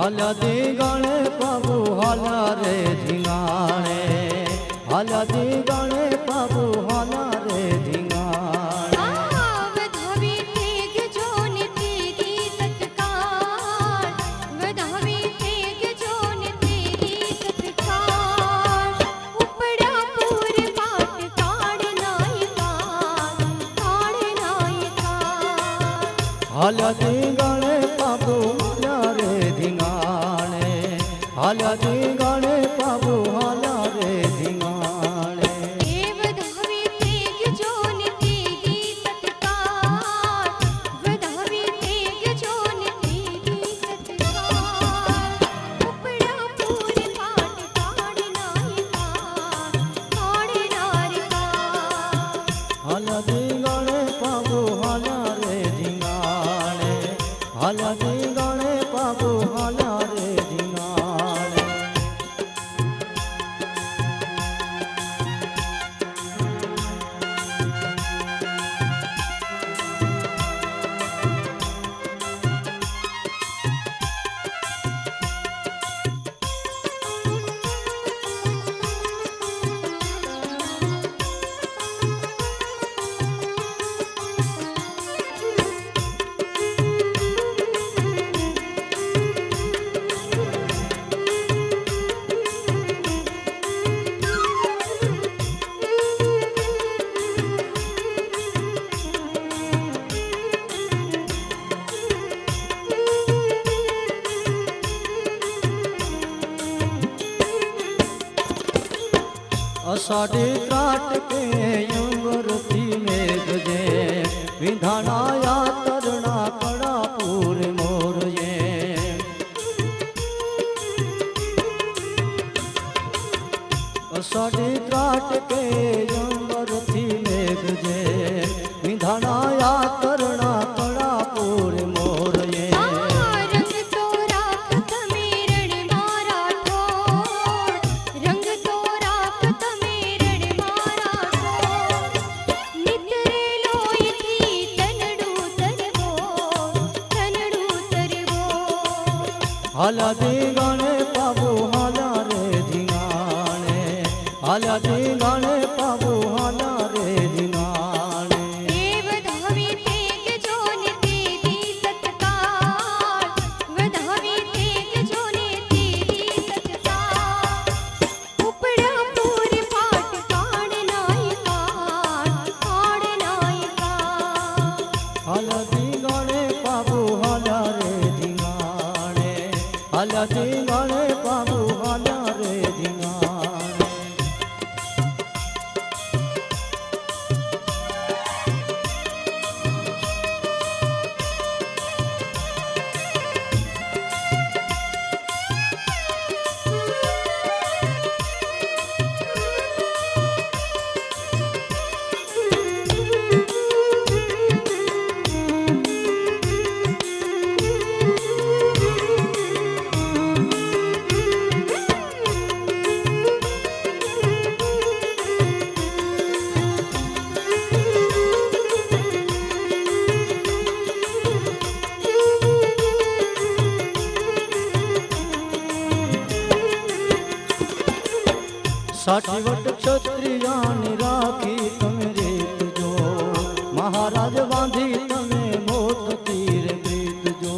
હાલતી ગણે પ્રભુ હાલા રે ધીંગાણે હાલતી ગણે પ્રભુ હાલા રે હાલ્યા વધાવી અષાઢી ત્રાટકે યમરથી મેઘજે વિધાનાયા તરણા કડાપુર મોરજે અષાઢી ત્રાટકે યમરથી હાલતી ગણે પાબુ હાલા રે ધીંગાણે હાલતી ગણે હાલતી ગણે સાઠી વટ ક્ષત્રિયાની રાખી તમે રીત જો. મહારાજ બાંધી તમે મોત તીર પ્રીત જો.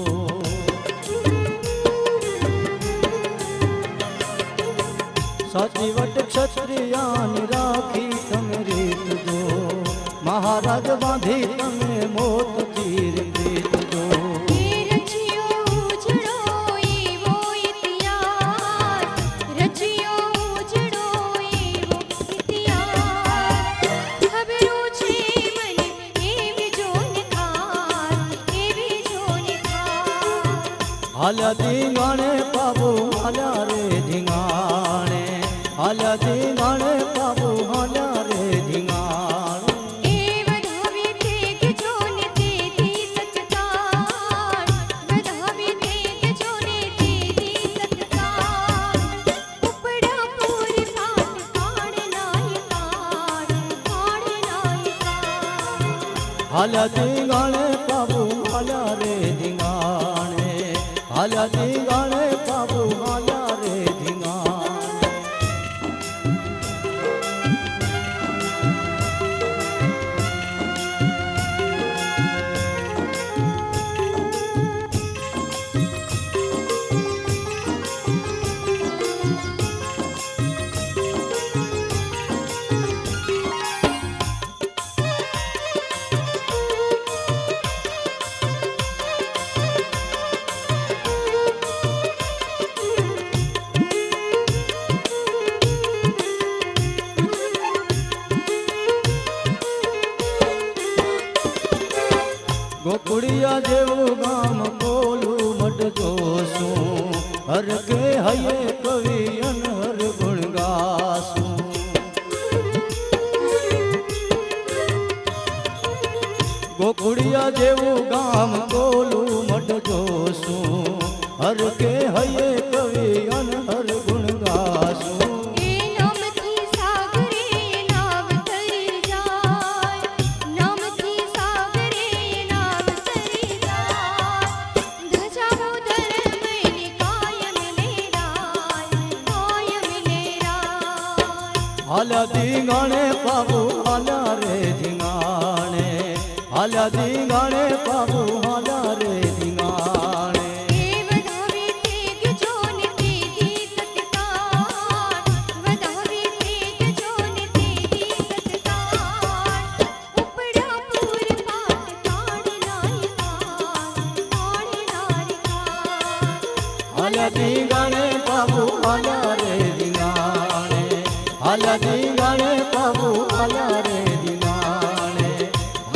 સાચી વટ ક્ષત્રિયાની રાખી તમે રીત જો. મહારાજ બાંધી તમે મોત તીર પ્રીત ખાસ હાલતી બાબુ હાલ્યા રે ધીંગાણે હાલતી ગણે બાબુ હાલ્યા રે ધીંગાણે એ વધાવી બાબુ હાલ્યા રે ધીંગાણે ગોકુડિયા જેવું ગામ બોલું મટ જોશું હર કે હૈયે કવિ અનહર ગુણ ગાશું ગોકુડિયા જેવું ગામ બોલું મટ જોશું હર કે હૈયે કવિ અનહર હાલ્યા દીવાણે પ્રભુ હાલ્યા રે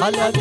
હાલ્યા